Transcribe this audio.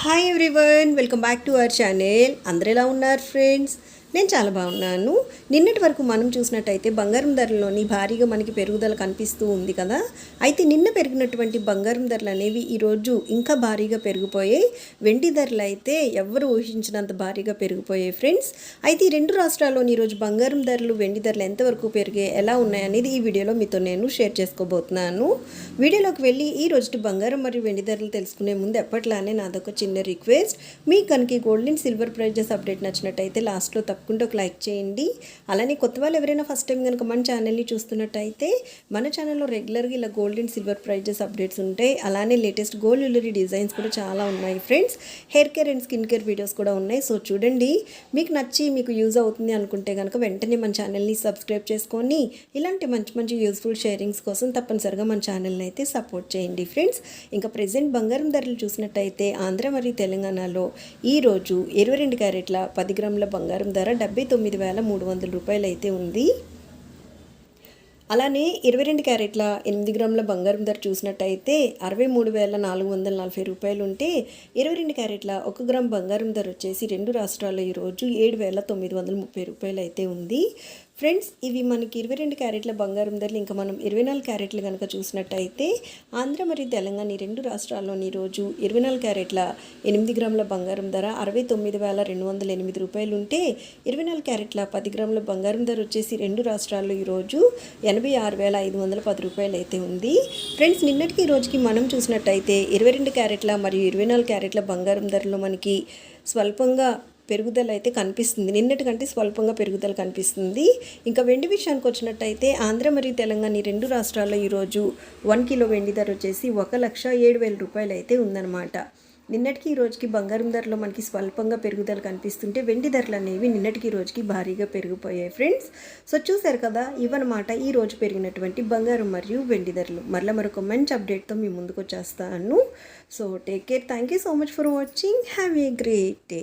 Hi everyone welcome back to our channel అందరు ఎలా ఉన్నారు ఫ్రెండ్స్ నేను చాలా బాగున్నాను. నిన్నటి వరకు మనం చూసినట్టయితే బంగారం ధరలోని భారీగా మనకి పెరుగుదల కనిపిస్తూ ఉంది కదా. అయితే నిన్న పెరిగినటువంటి బంగారం ధరలు అనేవి ఈరోజు ఇంకా భారీగా పెరిగిపోయాయి. వెండి ధరలు అయితే ఎవరు ఊహించినంత భారీగా పెరిగిపోయాయి ఫ్రెండ్స్ అయితే ఈ రెండు రాష్ట్రాల్లోని ఈరోజు బంగారం ధరలు వెండి ధరలు ఎంతవరకు పెరిగాయి ఎలా ఉన్నాయనేది ఈ వీడియోలో మీతో నేను షేర్ చేసుకోబోతున్నాను. వీడియోలోకి వెళ్ళి ఈ రోజు బంగారం మరియు వెండి ధరలు తెలుసుకునే ముందు ఎప్పట్లానే నాదొక చిన్న రిక్వెస్ట్ మీ కనుక gold and silver prizes update నచ్చినట్టయితే లాస్ట్లో తప్పకుండా ఒక లైక్ చేయండి. అలానే కొత్త వాళ్ళు ఎవరైనా ఫస్ట్ టైం కనుక మన ఛానల్ని చూస్తున్నట్టయితే మన ఛానల్లో రెగ్యులర్గా ఇలా gold and silver prizes updates ఉంటాయి. అలానే లేటెస్ట్ గోల్డ్ జ్యువెలరీ డిజైన్స్ కూడా చాలా ఉన్నాయి friends hair care and skin care videos కూడా ఉన్నాయి. సో చూడండి మీకు నచ్చి మీకు యూజ్ అవుతుంది అనుకుంటే కనుక వెంటనే మన ఛానల్ని సబ్స్క్రైబ్ చేసుకొని ఇలాంటి మంచి మంచి యూస్ఫుల్ షేరింగ్స్ కోసం తప్పనిసరిగా మన ఛానల్ని అయితే సపోర్ట్ చేయండి ఫ్రెండ్స్ ఇంకా ప్రజెంట్ బంగారం ధరలు చూసినట్టయితే ఆంధ్ర మరియు తెలంగాణలో ఈరోజు ఇరవై రెండు క్యారెట్ల పది గ్రాముల బంగారం ధర డెబ్బై తొమ్మిది వేల మూడు వందల రూపాయలు అయితే ఉంది. అలానే ఇరవై రెండు క్యారెట్ల ఎనిమిది గ్రాముల బంగారం ధర చూసినట్టయితే అరవై మూడు వేల నాలుగు వందల నలభై రూపాయలు ఉంటే ఇరవై రెండు క్యారెట్ల ఒక గ్రామ్ బంగారం ధర వచ్చేసి రెండు రాష్ట్రాల్లో ఈరోజు ఏడు వేల తొమ్మిది వందల ముప్పై రూపాయలు అయితే ఉంది. ఫ్రెండ్స్ ఇవి మనకి ఇరవై రెండు క్యారెట్ల బంగారం ధరలు. ఇంకా మనం ఇరవై నాలుగు క్యారెట్లు కనుక చూసినట్టయితే ఆంధ్ర మరియు తెలంగాణ ఈ రెండు రాష్ట్రాల్లోని రోజు ఇరవై నాలుగు క్యారెట్ల ఎనిమిది గ్రాముల బంగారం ధర అరవై తొమ్మిది వేల రెండు వందల ఎనిమిది రూపాయలు ఉంటే ఇరవై నాలుగు క్యారెట్ల పది గ్రాముల బంగారం ధర వచ్చేసి రెండు రాష్ట్రాల్లో ఈరోజు ఎనభై ఆరు వేల ఐదు వందల పది రూపాయలు అయితే ఉంది. ఫ్రెండ్స్ నిన్నటికి ఈ రోజుకి మనం చూసినట్టయితే ఇరవై రెండు క్యారెట్ల మరియు ఇరవై నాలుగు క్యారెట్ల బంగారం ధరలో మనకి స్వల్పంగా పెరుగుదల అయితే కనిపిస్తుంది. నిన్నటి కంటే స్వల్పంగా పెరుగుదల కనిపిస్తుంది. ఇంకా వెండి విషయానికి వచ్చినట్టయితే ఆంధ్ర మరియు తెలంగాణ ఈ రెండు రాష్ట్రాల్లో ఈరోజు వన్ కిలో వెండి ధర వచ్చేసి ఒక లక్ష ఏడు వేల రూపాయలు అయితే ఉందన్నమాట. నిన్నటికి ఈ రోజుకి బంగారం ధరలో మనకి స్వల్పంగా పెరుగుదల కనిపిస్తుంటే వెండి ధరలు అనేవి నిన్నటికి ఈ రోజుకి భారీగా పెరిగిపోయాయి ఫ్రెండ్స్. సో చూసారు కదా ఇవన్నమాట ఈ రోజు పెరిగినటువంటి బంగారం మరియు వెండి ధరలు. మరలా మరొక మంచి అప్డేట్తో మీ ముందుకు వచ్చేస్తాను. So take care. Thank you so much for watching. Have a great day.